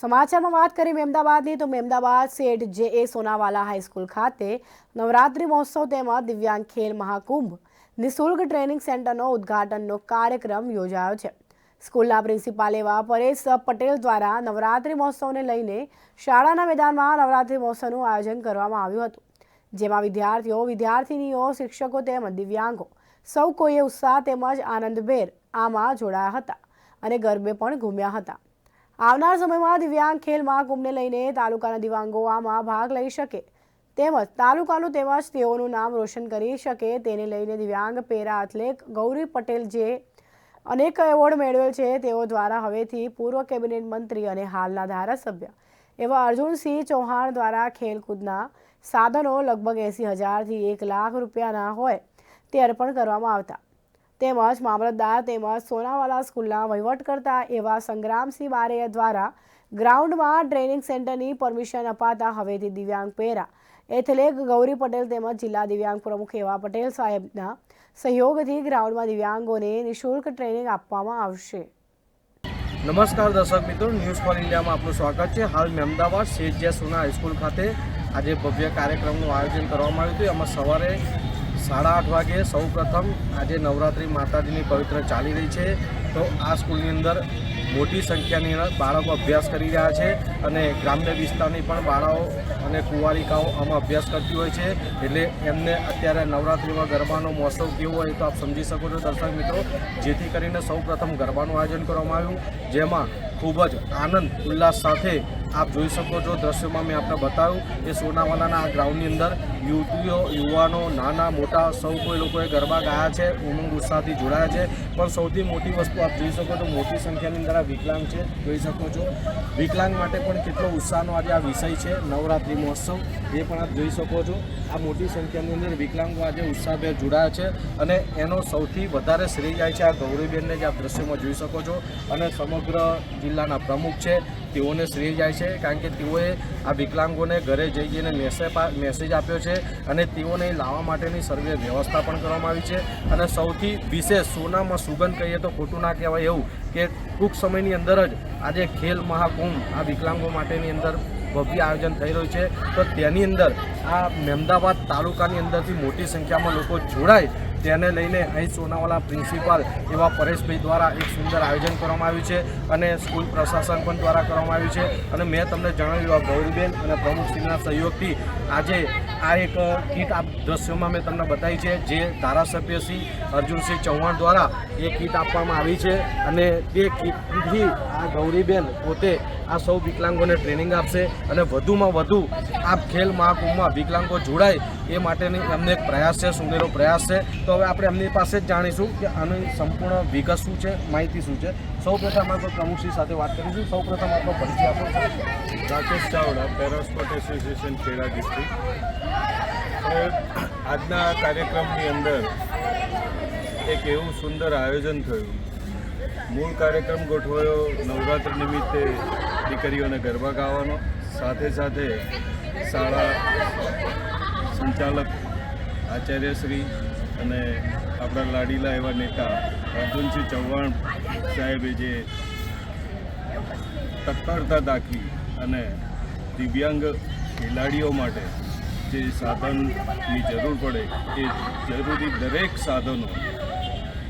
સમાચારમાં વાત કરીએ મહેમદાબાદની તો મહેમદાબાદ શેઠ જે એ સોનાવાલા હાઈસ્કૂલ ખાતે નવરાત્રિ મહોત્સવ તેમજ દિવ્યાંગ ખેલ મહાકુંભ નિઃશુલ્ક ટ્રેનિંગ સેન્ટરનો ઉદ્ઘાટનનો કાર્યક્રમ યોજાયો છે. સ્કૂલના પ્રિન્સિપાલ એવા પરેશ પટેલ દ્વારા નવરાત્રિ મહોત્સવને લઈને શાળાના મેદાનમાં નવરાત્રિ મહોત્સવનું આયોજન કરવામાં આવ્યું હતું. જેમાં વિદ્યાર્થીઓ, વિદ્યાર્થિનીઓ, શિક્ષકો તેમજ દિવ્યાંગો સૌ કોઈએ ઉત્સાહ તેમજ આનંદભેર આમાં જોડાયા હતા અને ગરબે પણ ઘૂમ્યા હતા. આવનાર સમયમાં દિવ્યાંગ ખેલ મહાકુંભને લઈને તાલુકાના દિવ્યાંગો આમાં ભાગ લઈ શકે. તેમજ તાલુકાનું તેમજ તેઓનું નામ રોશન કરી શકે તેને લઈને દિવ્યાંગ પેરા એથ્લેટ ગૌરી પટેલ જે અનેક એવોર્ડ મેળવેલ છે તેઓ દ્વારા હવેથી પૂર્વ કેબિનેટ મંત્રી અને હાલના ધારાસભ્ય એવા અર્જુનસિંહ ચૌહાણ દ્વારા ખેલકૂદના સાધનો લગભગ એંસી હજારથી એક લાખ રૂપિયાના હોય તે અર્પણ કરવામાં આવતા. તેમજ મામલતદાર તેમજ સોનાવાલા સ્કૂલના વહીવટ કરતા એવા સંગ્રામસિંહ બારૈયા દ્વારા ગ્રાઉન્ડમાં ટ્રેનિંગ સેન્ટરની પરમિશન અપાતા હવેથી દિવ્યાંગ પેરા એથલેટ ગૌરી પટેલ તેમજ જિલ્લા દિવ્યાંગ પ્રમુખ એવા પટેલ સાહેબના સહયોગથી ગ્રાઉન્ડમાં દિવ્યાંગોને નિઃશુલ્ક ટ્રેનિંગ આપવામાં આવશે. નમસ્કાર દર્શક મિત્રો, ન્યૂઝ ફોર ઇન્ડિયામાં આપનું સ્વાગત છે. હાલ મહેમદાબાદ શેઠ જે સોના હાઈસ્કૂલ ખાતે આજે ભવ્ય કાર્યક્રમનું આયોજન કરવામાં આવ્યું હતું. એમાં સવારે સાડા આઠ વાગે સૌ પ્રથમ આજે નવરાત્રિ માતાજીની પવિત્ર ચાલી રહી છે. તો આ સ્કૂલની અંદર મોટી સંખ્યાની બાળકો અભ્યાસ કરી રહ્યા છે અને ગ્રામ્ય વિસ્તારની પણ બાળાઓ અને કુંવારિકાઓ આમાં અભ્યાસ કરતી હોય છે. એટલે એમને અત્યારે નવરાત્રિમાં ગરબાનો મહોત્સવ કેવો હોય તો આપ સમજી શકો છો દર્શક મિત્રો. જેથી કરીને સૌ પ્રથમ ગરબાનું આયોજન કરવામાં આવ્યું, જેમાં ખૂબ જ આનંદ, ઉલ્લાસ સાથે આપ જોઈ શકો છો દ્રશ્યોમાં મેં આપને બતાવ્યું કે સોનાવાલાના આ ગ્રાઉન્ડની અંદર યુવતીઓ, યુવાનો, નાના, મોટા, સૌ કોઈ લોકોએ ગરબા ગાયા છે, ઉમંગ ઉત્સાહથી જોડાયા છે. પણ સૌથી મોટી વસ્તુ આપ જોઈ શકો છો, મોટી સંખ્યાની અંદર આ વિકલાંગ છે, જોઈ શકો છો. વિકલાંગ માટે પણ કેટલો ઉત્સાહનો આજે આ વિષય છે, નવરાત્રિ મહોત્સવ, એ પણ આપ જોઈ શકો છો. આ મોટી સંખ્યાની અંદર વિકલાંગો આજે ઉત્સાહભેર જોડાયા છે અને એનો સૌથી વધારે શ્રેય જાય છે આ ગૌરીબેનને જે આપ દ્રશ્યમાં જોઈ શકો છો. અને સમગ્ર જિલ્લાના પ્રમુખ છે તેઓને શ્રેય જાય છે, કારણ કે તેઓએ આ વિકલાંગોને ઘરે જઈ જઈને મેસેજ મેસેજ આપ્યો છે અને તેઓને લાવવા માટેની સર્વે વ્યવસ્થા પણ કરવામાં આવી છે. અને સૌથી વિશેષ સોનામાં સુગંધ કહીએ તો ખોટું ના કહેવાય એવું કે ટૂંક સમયની અંદર જ આજે ખેલ મહાકુંભ આ વિકલાંગો માટેની અંદર ભવ્ય આયોજન થઈ રહ્યું છે. તો તેની અંદર આ મહેમદાબાદ તાલુકાની અંદરથી મોટી સંખ્યામાં લોકો જોડાય તેને લઈને અહીં સોનાવાલા પ્રિન્સિપાલ એવા પરેશભાઈ દ્વારા એક સુંદર આયોજન કરવામાં આવ્યું છે અને સ્કૂલ પ્રશાસન પણ દ્વારા કરવામાં આવ્યું છે. અને મેં તમને જણાવ્યું ગૌરીબેન અને પ્રમુખશ્રીના સહયોગથી આજે આ એક કીટ આ દ્રશ્યોમાં મેં તમને બતાવી છે, જે ધારાસભ્ય શ્રી અર્જુનસિંહ ચૌહાણ દ્વારા એ કીટ આપવામાં આવી છે અને તે કીટથી આ ગૌરીબેન પોતે આ સૌ વિકલાંગોને ટ્રેનિંગ આપશે અને વધુમાં વધુ આ ખેલ મહાકુંભમાં વિકલાંગો જોડાય એ માટેની અમને એક પ્રયાસ છે, સુનેરો પ્રયાસ છે. તો હવે આપણે એમની પાસે જ જાણીશું કે આની સંપૂર્ણ વિગત શું છે, માહિતી શું છે. સૌ પ્રથમ આપણે પ્રમુખશ્રી સાથે વાત કરીશું. સૌ પ્રથમ આપણો પરિચય આપો. Rakesh Chavda, parasport association, Kheda district આજના કાર્યક્રમની અંદર એક એવું સુંદર આયોજન થયું. મૂળ કાર્યક્રમ ગોઠવાયો નવરાત્ર નિમિત્તે દીકરીઓને ગરબા ગાવાનો. સાથે સાથે શાળા સંચાલક આચાર્યશ્રી અને આપણા લાડીલા એવા નેતા અર્જુનસિંહ ચૌહાણ સાહેબે જે તત્પરતા દાખવી અને દિવ્યાંગ ખેલાડીઓ માટે જે સાધનની જરૂર પડે એ જરૂરી દરેક સાધનો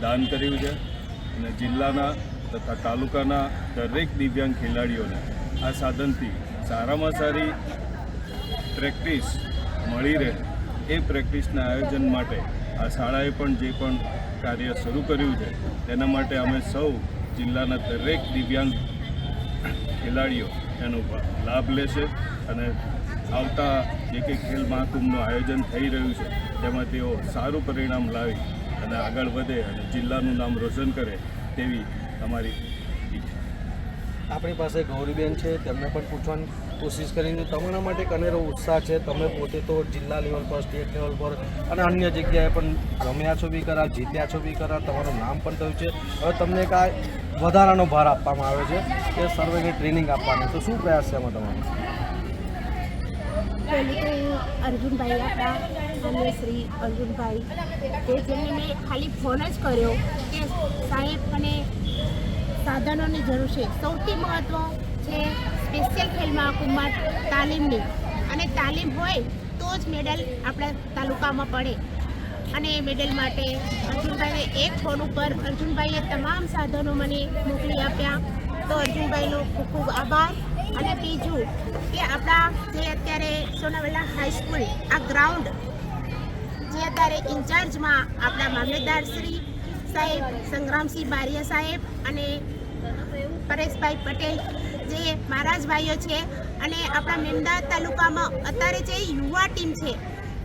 દાન કર્યું છે અને જિલ્લાના તથા તાલુકાના દરેક દિવ્યાંગ ખેલાડીઓને આ સાધનથી સારામાં સારી પ્રેક્ટિસ મળી રહે એ પ્રેક્ટિસના આયોજન માટે આ શાળાએ પણ જે પણ કાર્ય શરૂ કર્યું છે, તેના માટે અમે સૌ જિલ્લાના દરેક દિવ્યાંગ ખેલાડીઓ એનો લાભ લેશે અને આવતા જે કંઈ ખેલ મહાકુંભનું આયોજન થઈ રહ્યું છે, તેમાં તેઓ સારું પરિણામ લાવી અને આગળ વધે અને જિલ્લાનું નામ રોશન કરે તેવી અમારી આપણી પાસે ગૌરીબેન છે, તેમને પણ પૂછવાની કોશિશ કરીને તમારા માટે કનેરો ઉત્સાહ છે. તમે પોતે તો જિલ્લા લેવલ પર, સ્ટેટ લેવલ પર અને અન્ય જગ્યાએ પણ રમ્યા છો બી કરા જીત્યા છો બી કરા તમારું નામ પણ થયું છે. હવે તમને આ વધારાનો ભાર આપવામાં આવે છે કે સર્વેની ટ્રેનિંગ આપવાની. તો શું પ્રયાસ છે એમાં તમારો? અર્જુનભાઈ આપણા અને શ્રી અર્જુનભાઈ કે જેમને મેં ખાલી ફોન જ કર્યો કે સાહેબ મને સાધનોની જરૂર છે. સૌથી મહત્ત્વ છે સ્પેશિયલ ખેલ મહાકુંભમાં તાલીમની અને તાલીમ હોય તો જ મેડલ આપણા તાલુકામાં પડે અને મેડલ માટે અર્જુનભાઈને એક ફોન ઉપર અર્જુનભાઈએ તમામ સાધનો મને મોકલી આપ્યા. તો અર્જુનભાઈનો ખૂબ ખૂબ આભાર. અને બીજું કે આપણા જે અત્યારે સોનાવાલા હાઈસ્કૂલ આ ગ્રાઉન્ડ જે અત્યારે ઇન્ચાર્જમાં આપણા મામલેદાર શ્રી સાહેબ સંગ્રામસિંહ બારિયા સાહેબ અને પરેશભાઈ પટેલ જે મહારાજ ભાઈઓ છે અને આપણા મેમદાવાદ તાલુકામાં અત્યારે જે યુવા ટીમ છે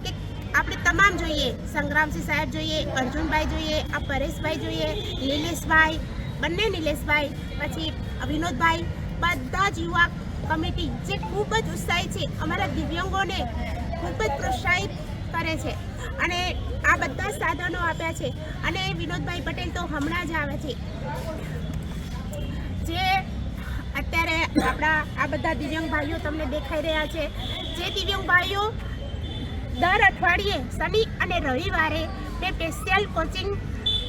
કે આપણે તમામ જોઈએ, સંગ્રામસિંહ સાહેબ જોઈએ, અર્જુનભાઈ જોઈએ, આ પરેશભાઈ જોઈએ, નિલેશભાઈ, બંને નિલેશભાઈ, પછી વિનોદભાઈ, બધા જ યુવા કમિટી જે ખૂબ જ ઉત્સાહી છે, અમારા દિવ્યાંગોને ખૂબ જ પ્રોત્સાહિત કરે છે અને આ બધા સાધનો આપ્યા છે. અને વિનોદભાઈ પટેલ તો હમણાં જ આવે છે. જે અત્યારે આપણા આ બધા દિવ્યાંગ ભાઈઓ તમને દેખાઈ રહ્યા છે. જે દિવ્યાંગ ભાઈઓ દર અઠવાડિયે શનિ અને રવિવારે તે સ્પેશિયલ કોચિંગ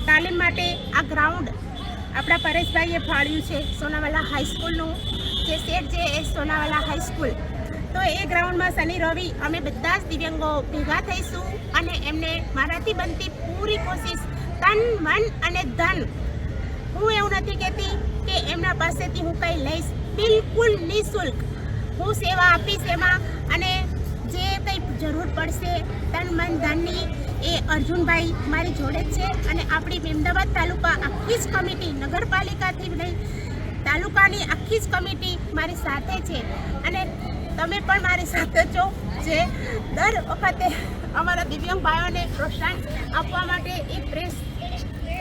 તાલીમ માટે આ ગ્રાઉન્ડ આપણા પરેશભાઈએ ફાળ્યું છે સોનાવાલા હાઈસ્કૂલનું જે સેટ છે એ સોનાવાલા હાઈસ્કૂલ તો એ ગ્રાઉન્ડમાં શનિ, રવિ અમે બધા જ દિવ્યાંગો ભેગા થઈશું અને એમને મારાથી બનતી પૂરી કોશિશ તન, મન અને ધન. હું એવું નથી કહેતી કે એમના પાસેથી હું કંઈ લઈશ. બિલકુલ નિઃશુલ્ક. હું સેવા આપીશ એમાં. અને જે કંઈ જરૂર પડશે, તન મન ધનની, એ અર્જુનભાઈ મારી જોડે છે. અને આપણી મહેમદાવાદ તાલુકા આખી જ કમિટી, નગરપાલિકાથી લઈ તાલુકાની આખી જ કમિટી મારી સાથે છે. અને તમે પણ મારી સાથે છો, જે દર વખતે અમારા દિવ્યાંગ ભાઈઓને પ્રોત્સાહન આપવા માટે એ પ્રેસ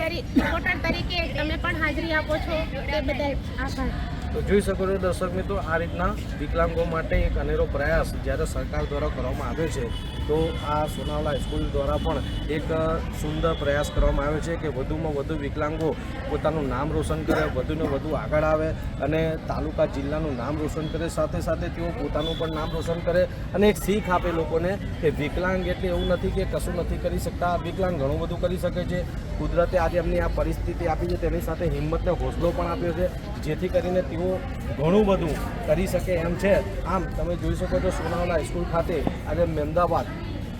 રિપોર્ટર તરીકે તમે પણ હાજરી આપો છો. તે બદલ આભાર. તો જોઈ શકો છો દર્શક મિત્રો, આ રીતના વિકલાંગો માટે એક અનેરો પ્રયાસ જ્યારે સરકાર દ્વારા કરવામાં આવ્યો છે, તો આ સોનાવાલા સ્કૂલ દ્વારા પણ એક સુંદર પ્રયાસ કરવામાં આવ્યો છે કે વધુમાં વધુ વિકલાંગો પોતાનું નામ રોશન કરે, વધુને વધુ આગળ આવે અને તાલુકા જિલ્લાનું નામ રોશન કરે. સાથે સાથે તેઓ પોતાનું પણ નામ રોશન કરે અને એક શીખ આપે લોકોને કે વિકલાંગ એટલે એવું નથી કે કશું નથી કરી શકતા. વિકલાંગ ઘણું બધું કરી શકે છે. કુદરતે આજે એમની આ પરિસ્થિતિ આપી છે. તેની સાથે હિંમતને હોસલો પણ આપ્યો છે. જેથી કરીને તેઓ ઘણું બધું કરી શકે એમ છે. આમ, તમે જોઈ શકો છો સોનાવાલા હાઈસ્કૂલ ખાતે આજે મહેમદાવાદ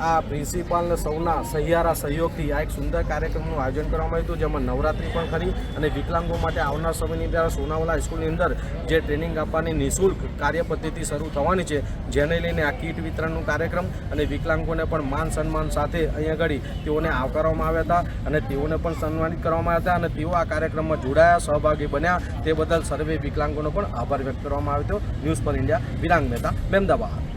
આ પ્રિન્સિપાલને સૌના સહિયારા સહયોગથી આ એક સુંદર કાર્યક્રમનું આયોજન કરવામાં આવ્યું હતું, જેમાં નવરાત્રિ પણ ખરી અને વિકલાંગો માટે આવનાર સમયની અંદર સોનાવાલા હાઈસ્કૂલની અંદર જે ટ્રેનિંગ આપવાની નિઃશુલ્ક કાર્યપદ્ધતિ શરૂ થવાની છે, જેને લઈને આ કીટ વિતરણનું કાર્યક્રમ અને વિકલાંગોને પણ માન સન્માન સાથે અહીંયા આગળ તેઓને આવકારવામાં આવ્યા હતા અને તેઓને પણ સન્માનિત કરવામાં આવ્યા હતા અને તેઓ આ કાર્યક્રમમાં જોડાયા, સહભાગી બન્યા. તે બદલ સર્વે વિકલાંગોનો પણ આભાર વ્યક્ત કરવામાં આવ્યો હતો. ન્યૂઝ પર ઇન્ડિયા, વિરાંગ મહેતા મહેમદાવાદ